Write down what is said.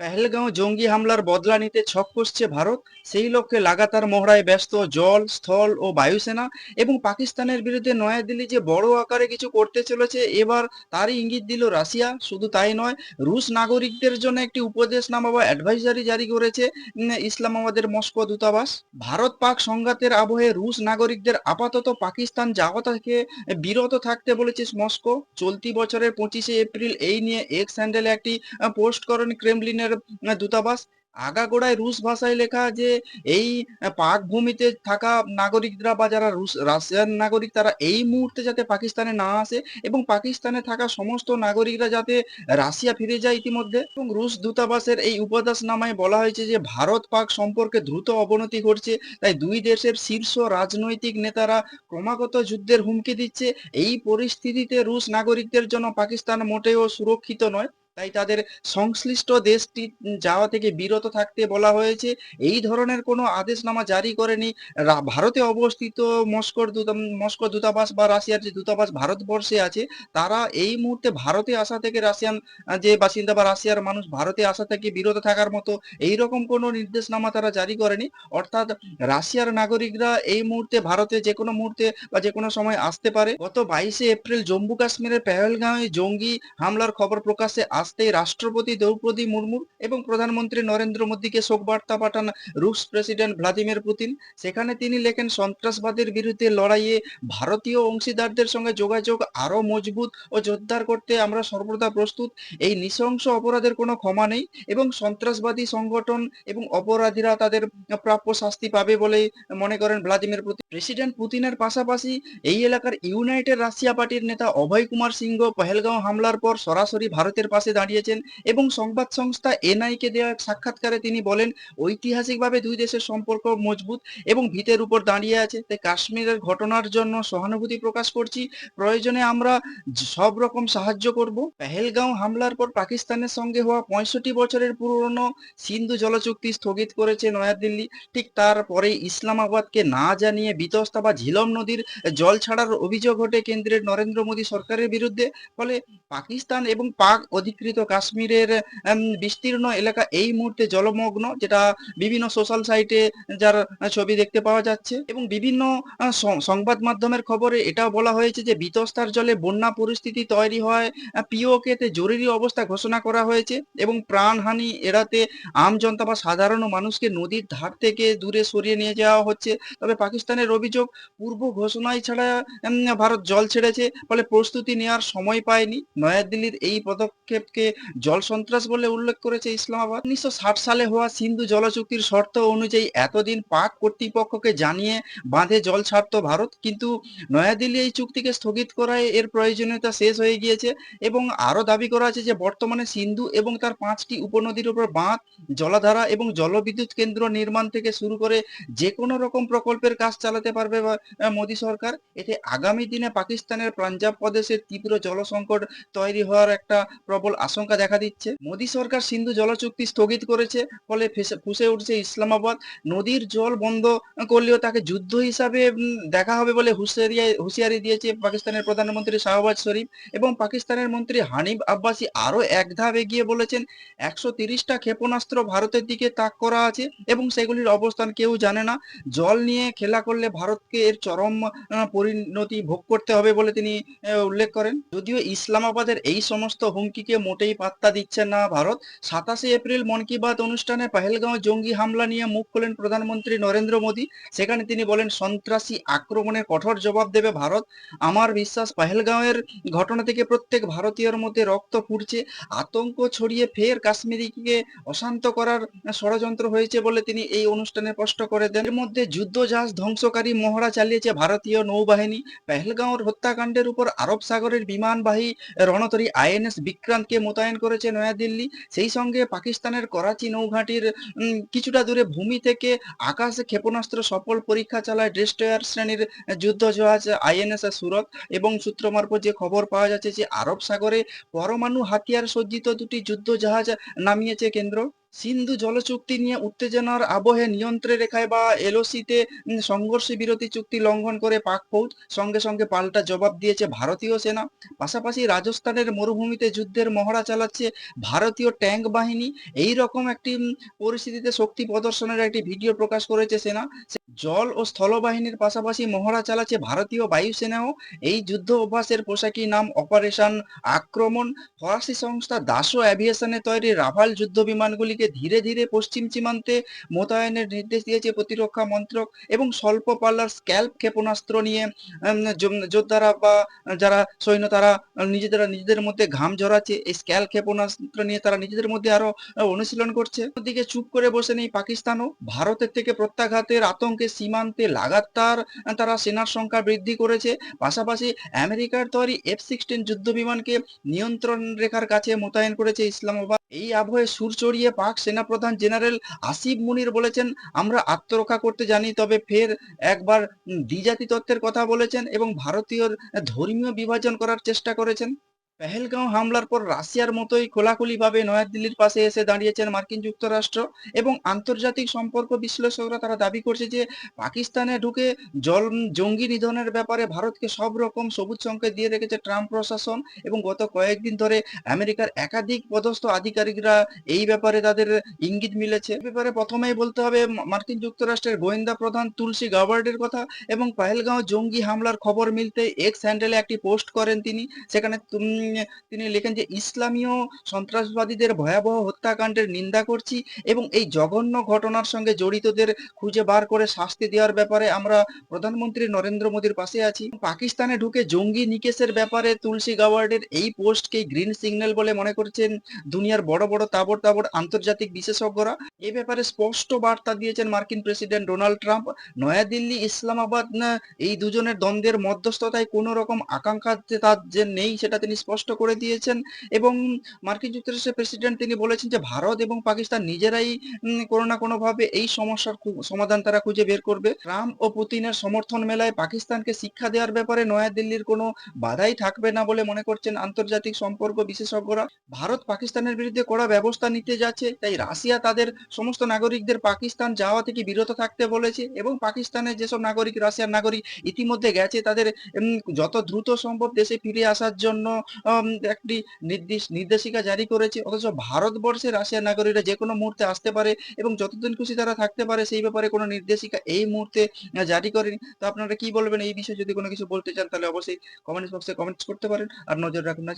পেহেলগাঁও জঙ্গি হামলার বদলা নিতে ছক কষছে ভারত। সেই লক্ষ্যে লাগাতার মহড়ায় ব্যস্ত জল, স্থল ও বায়ুসেনা এবং পাকিস্তানের বিরুদ্ধে নয়াদিল্লি যে বড় আকারে কিছু করতে চলেছে, এবার তারই ইঙ্গিত দিল রাশিয়া। শুধু তাই নয়, রুশ নাগরিকদের জন্য একটি উপদেশনামা বা অ্যাডভাইজারি জারি করেছে ইসলামাবাদের মস্কো দূতাবাস। ভারত পাক সংঘাতের আবহে রুশ নাগরিকদের আপাতত পাকিস্তান যাওয়া থেকে বিরত থাকতে বলেছে মস্কো। চলতি বছরের পঁচিশে এপ্রিল এই নিয়ে এক্স হ্যান্ডেলে একটি পোস্ট করেন ক্রেমলিনের আহ, দূতাবাস। আগাগোড়ায় রুশ ভাষায় লেখা যে এই পাক ভূমিতে থাকা নাগরিকরা বা যারা রুশ রাশিয়ান নাগরিক তারা এই মুহূর্তে যাতে পাকিস্তানে না আসে এবং পাকিস্তানে থাকা সমস্ত নাগরিকরা যাতে রাশিয়া ফিরে যায় ইতিমধ্যে। এবং রুশ দূতাবাসের এই উপদেশনামায় বলা হয়েছে যে ভারত পাক সম্পর্কে দ্রুত অবনতি ঘটছে তাই দুই দেশের শীর্ষ রাজনৈতিক নেতারা ক্রমাগত যুদ্ধের হুমকি দিচ্ছে। এই পরিস্থিতিতে রুশ নাগরিকদের জন্য পাকিস্তান মোটেও সুরক্ষিত নয়। তাই তাদের সংশ্লিষ্ট দেশটি যাওয়া থেকে বিরত থাকতে বলা হয়েছে। এই ধরনের কোনো আদেশনামা জারি করেনি। ভারতে অবস্থিত মস্কোর মস্কো দূতাবাস বা রাশিয়ার যে দূতাবাস ভারতবর্ষে আছে, তারা এই মুহূর্তে ভারতে আসা থেকে রাশিয়ান যে বাসিন্দা বা রাশিয়ার মানুষ ভারতে আসা থেকে বিরত থাকার মতো এই রকম কোনো নির্দেশনামা তারা জারি করেনি। অর্থাৎ রাশিয়ার নাগরিকরা এই মুহূর্তে ভারতে যে কোনো মুহূর্তে বা যে কোনো সময় আসতে পারে। গত বাইশে এপ্রিল জম্মু কাশ্মীরের পেহেলগাঁওয়ে জঙ্গি হামলার খবর প্রকাশ্যে আসতেই রাষ্ট্রপতি দ্রৌপদী মুর্মু এবং প্রধানমন্ত্রী নরেন্দ্র মোদীকে শোক বার্তা পাঠান রুশ প্রেসিডেন্ট ভ্লাদিমির পুতিন। সেখানে তিনি লেখেন, সন্ত্রাসবাদের বিরুদ্ধে লড়াইয়ে ভারতীয় অংশীদারদের সঙ্গে যোগাযোগ আরও মজবুত ও জোরদার করতে আমরা সর্বদা প্রস্তুত। এই নৃশংস অপরাধের কোনো ক্ষমা নেই এবং সন্ত্রাসবাদী সংগঠন এবং অপরাধীরা তাদের প্রাপ্য শাস্তি পাবে বলে মনে করেন ভ্লাদিমির পুতিন। প্রেসিডেন্ট পুতিনের পাশাপাশি এই এলাকার ইউনাইটেড রাশিয়া পার্টির নেতা অভয় কুমার সিংহ পহেলগাঁও হামলার পর সরাসরি ভারতের পাশে দাঁড়িয়েছেন এবং সংবাদ সংস্থা এনআই কে দেওয়া এক সাক্ষাৎকারে তিনি বলেন, ঐতিহাসিকভাবে দুই দেশের সম্পর্ক মজবুত এবং ভিতের উপর দাঁড়িয়ে আছে। তাই কাশ্মীরের ঘটনার জন্য সহানুভূতি প্রকাশ করছি। প্রয়োজনে আমরা সব রকম সাহায্য করব। পেহেলগাঁও হামলার পর পাকিস্তানের সঙ্গে হওয়া পঁয়ষট্টি বছরের পুরনো সিন্ধু জলচুক্তি স্থগিত করেছে নয়াদিল্লি। ঠিক তারপরে ইসলামাবাদকে না জানিয়ে বিতস্তা বা ঝিলম নদীর জল ছাড়ার অভিযোগ ওঠে কেন্দ্রের নরেন্দ্র মোদী সরকারের বিরুদ্ধে। ফলে পাকিস্তান এবং পাক অধিকৃত কাশ্মীরের বিস্তীর্ণ এলাকা এই মুহূর্তে জলমগ্ন, যেটা বিভিন্ন সোশ্যাল সাইটে যার ছবি দেখতে পাওয়া যাচ্ছে এবং বিভিন্ন সংবাদ মাধ্যমের খবরে এটাও বলা হয়েছে যে বিতস্তার জলে বন্যা পরিস্থিতি তৈরি হয় পিওকে তে জরুরি অবস্থা ঘোষণা করা হয়েছে এবং প্রাণহানি এড়াতে আম জনতা বা সাধারণ মানুষকে নদীর ধার থেকে দূরে সরিয়ে নিয়ে যাওয়া হচ্ছে। তবে পাকিস্তানের অভিযোগ, পূর্ব ঘোষণায় ছাড়া ভারত জল ছেড়েছে, ফলে প্রস্তুতি নেওয়ার সময় পায়নি। নয়াদিল্লির এই পদক্ষেপকে জল সন্ত্রাস বলে উল্লেখ করেছে ইসলামাবাদ। উনিশশো ষাট সালে হওয়া সিন্ধু জল চুক্তির শর্ত অনুযায়ী এতদিন পাক কর্তৃপক্ষকে জানিয়ে বাঁধে জল ছাড়তো ভারত, কিন্তু নয়াদিল্লি এই চুক্তিকে স্থগিত করায় এর প্রয়োজনীয়তা শেষ হয়ে গিয়েছে এবং আরও দাবি করা আছে যে বর্তমানে সিন্ধু এবং তার পাঁচটি উপনদীর উপর বাঁধ, জলাধারা এবং জলবিদ্যুৎ কেন্দ্র নির্মাণ থেকে শুরু করে যে কোনো রকম প্রকল্পের কাজ চালাতে পারবে মোদী সরকার। এতে আগামী দিনে পাকিস্তানের পাঞ্জাব প্রদেশের তীব্র জল সংকট তৈরি হওয়ার একটা প্রবল আশঙ্কা দেখা দিচ্ছে। মোদী সরকার সিন্ধু জল চুক্তি স্থগিত করেছে, ফলে ফেসে- উঠছে ইসলামাবাদ। নদীর জল বন্ধ করলেও তাকে যুদ্ধ হিসাবে দেখা হবে বলে হুঁশিয়ারি হুঁশিয়ারি দিয়েছে পাকিস্তানের প্রধানমন্ত্রী শাহবাজ শরীফ এবং পাকিস্তানের মন্ত্রী হানিফ আব্বাসি আরও এক ধাপ এগিয়ে বলেছেন, একশো তিরিশটা ক্ষেপণাস্ত্র ভারতের দিকে তাক করা আছে এবং সেগুলির অবস্থান কেউ জানে না। জল নিয়ে খেলা করলে ভারতকে এর চরম পরিণতি ভোগ করতে হবে বলে তিনি উল্লেখ করেন। যদিও ইসলামাবাদের এই সমস্ত হুমকিকে মোটেই পাত্তা দিচ্ছে না ভারত। সাতাশে এপ্রিল মন কি বাত অনুষ্ঠানে পহেলগাঁও জঙ্গি হামলা নিয়ে মুখ খোলেন প্রধানমন্ত্রী নরেন্দ্র মোদী। সেখানে তিনি বলেন, সন্ত্রাসী আক্রমণের কঠোর জবাব দেবে ভারত। আমার বিশ্বাস, পহেলগাঁওয়ের ঘটনা থেকে প্রত্যেক ভারতীয়র মধ্যে রক্ত ফুটছে। আতঙ্ক ছড়িয়ে ফের কাশ্মীরিকে অশান্ত করার ষড়যন্ত্র হয়েছে বলে তিনি এই অনুষ্ঠানে স্পষ্ট করে দেন। এর মধ্যে যুদ্ধজাহাজ ধ্বংসকারী মহড়া চালিয়েছে ভারতীয় নৌবাহিনী। পেহেলগাঁওর হত্যাকাণ্ডের উপর আরব সাগরের বিমানবাহী রণতরী আইএনএস বিক্রান্তকে মোতায়েন করেছে নয়াদিল্লি, সেই সঙ্গে পাকিস্তানের করাচি নৌঘাটির কিছুটা দূরে ভূমি থেকে আকাশে ক্ষেপণাস্ত্র সফল পরীক্ষা চালায় ড্রেস্টয়ার শ্রেণির যুদ্ধ জাহাজ আইএনএস সুরত এবং সূত্র মারফত যে খবর পাওয়া যাচ্ছে যে আরব সাগরে পরমাণু হাতিয়ার সজ্জিত দুটি যুদ্ধ জাহাজ নামিয়েছে কেন্দ্র। সিন্ধু জল চুক্তি নিয়ে উত্তেজনার আবহে নিয়ন্ত্রণ রেখায় বা এলওসিতে সংঘর্ষ বিরতি চুক্তি লঙ্ঘন করে পাক ফৌজ সঙ্গে সঙ্গে পাল্টা জবাব দিয়েছে ভারতীয় সেনা। পাশাপাশি রাজস্থানের মরুভূমিতে যুদ্ধের মহড়া চালাচ্ছে ভারতীয় ট্যাঙ্ক বাহিনী। এই রকম একটি পরিস্থিতিতে শক্তি প্রদর্শনের একটি ভিডিও প্রকাশ করেছে সেনা। জল ও স্থলবাহিনীর পাশাপাশি মহড়া চালাচ্ছে ভারতীয় বায়ুসেনাও এই যুদ্ধ অভ্যাসের পোশাকি নাম অপারেশন আক্রমণ। ফরাসি সংস্থা দাসো অ্যাভিয়েশনে তৈরি রাভাল যুদ্ধ বিমানগুলিকে ধীরে ধীরে পশ্চিম সীমান্তে মোতায়েনের নির্দেশ দিয়েছে প্রতিরক্ষা মন্ত্রক এবং স্বল্প পাল্লার স্ক্যাল্প ক্ষেপণাস্ত্র নিয়ে যোদ্ধারা বা যারা সৈন্য তারা নিজেদের নিজেদের মধ্যে ঘাম ঝরাচ্ছে। এই স্ক্যাল ক্ষেপণাস্ত্র নিয়ে তারা নিজেদের মধ্যে আরও অনুশীলন করছে। অন্যদিকে চুপ করে বসে নেই পাকিস্তানও। ভারতের থেকে প্রত্যাঘাতের আতঙ্কে সীমান্তে লাগাতার তারা সেনার সংখ্যা বৃদ্ধি করেছে। পাশাপাশি আমেরিকার তৈরি এফ সিক্সটিন যুদ্ধ বিমানকে নিয়ন্ত্রণ রেখার কাছে মোতায়েন করেছে ইসলামাবাদ। এই আবহে সুর চড়িয়ে পাক সেনাপ্রধান জেনারেল আসিফ মুনির বলেছেন, আমরা আত্মরক্ষা করতে জানি, তবে ফের একবার দ্বিজাতি তত্ত্বের কথা বলেছেন এবং ভারতীয় ধর্মীয় বিভাজন করার চেষ্টা করেছেন। পেহেলগাঁও হামলার পর রাশিয়ার মতোই খোলাখুলিভাবে নয়াদিল্লির পাশে এসে দাঁড়িয়েছেন মার্কিন যুক্তরাষ্ট্র এবং আন্তর্জাতিক সম্পর্ক বিশ্লেষকরা তারা দাবি করছে যে পাকিস্তানে ঢুকে জল, জঙ্গি নিধনের ব্যাপারে ভারতকে সব রকম সবুজ সংকেত দিয়ে রেখেছে ট্রাম্প প্রশাসন এবং গত কয়েকদিন ধরে আমেরিকার একাধিক পদস্থ আধিকারিকরা এই ব্যাপারে তাদের ইঙ্গিত মিলেছে। ব্যাপারে প্রথমেই বলতে হবে মার্কিন যুক্তরাষ্ট্রের গোয়েন্দা প্রধান তুলসী গাবার্ডের কথা এবং পাহেলগাঁও জঙ্গি হামলার খবর মিলতে এক্স হ্যান্ডেলে একটি পোস্ট করেন তিনি। সেখানে তিনি লেখেন যে, ইসলামীয় সন্ত্রাসবাদীদের ভয়াবহ হত্যাকাণ্ডের নিন্দা করছি এবং এই জঘন্য ঘটনার সঙ্গে জড়িতদের খুঁজে বার করে শাস্তি দেওয়ার ব্যাপারে আমরা প্রধানমন্ত্রী নরেন্দ্র মোদীর পাশে আছি। পাকিস্তানে ঢুকে জঙ্গি নিকেশের ব্যাপারে তুলসী গাওয়ার্ডের এই পোস্টকে গ্রিন সিগন্যাল বলে মনে করছেন দুনিয়ার বড় বড় তাবড় তাবড় আন্তর্জাতিক বিশেষজ্ঞরা। এ ব্যাপারে স্পষ্ট বার্তা দিয়েছেন মার্কিন president Donald Trump. Naya Dilli, Islamabad এই দুজনের দ্বন্দ্বের মধ্যস্থতায় কোনো রকম আকাঙ্ক্ষা তার যে নেই, সেটা তিনি স্পষ্ট করে দিয়েছেন এবং মার্কিন যুক্তরাষ্ট্রের প্রেসিডেন্ট তিনি বলেছেন যে ভারত এবং পাকিস্তান নিজেরাই কোনো না কোনো ভাবে এই সমস্যার সমাধান তারা খুঁজে বের করবে। ট্রাম্প ও পুতিনের সমর্থন মেলায় পাকিস্তানকে শিক্ষা দেওয়ার ব্যাপারে নয়াদিল্লির কোনো বাধাই থাকবে না বলে মনে করছেন আন্তর্জাতিক সম্পর্ক বিশেষজ্ঞরা। ভারত পাকিস্তানের বিরুদ্ধে কড়া ব্যবস্থা নিতে যাচ্ছে, তাই রাশিয়া তাদের সমস্ত নাগরিকদের পাকিস্তান যাওয়া থেকে বিরত থাকতে বলেছে এবং পাকিস্তানের যেসব নাগরিক, রাশিয়ার নাগরিক ইতিমধ্যে গেছে, তাদের যত দ্রুত সম্ভব দেশে ফিরে আসার জন্য একটি নির্দেশ নির্দেশিকা জারি করেছে। অথচ ভারতবর্ষে রাশিয়ার নাগরিকরা যে কোনো মুহূর্তে আসতে পারে এবং যতদিন খুশি তারা থাকতে পারে, সেই ব্যাপারে কোনো নির্দেশিকা এই মুহূর্তে জারি করেনি। তো আপনারা কি বলবেন? এই বিষয়ে যদি কোনো কিছু বলতে চান, তাহলে অবশ্যই কমেন্ট বক্সে কমেন্টস করতে পারেন। আর নজর রাখুন না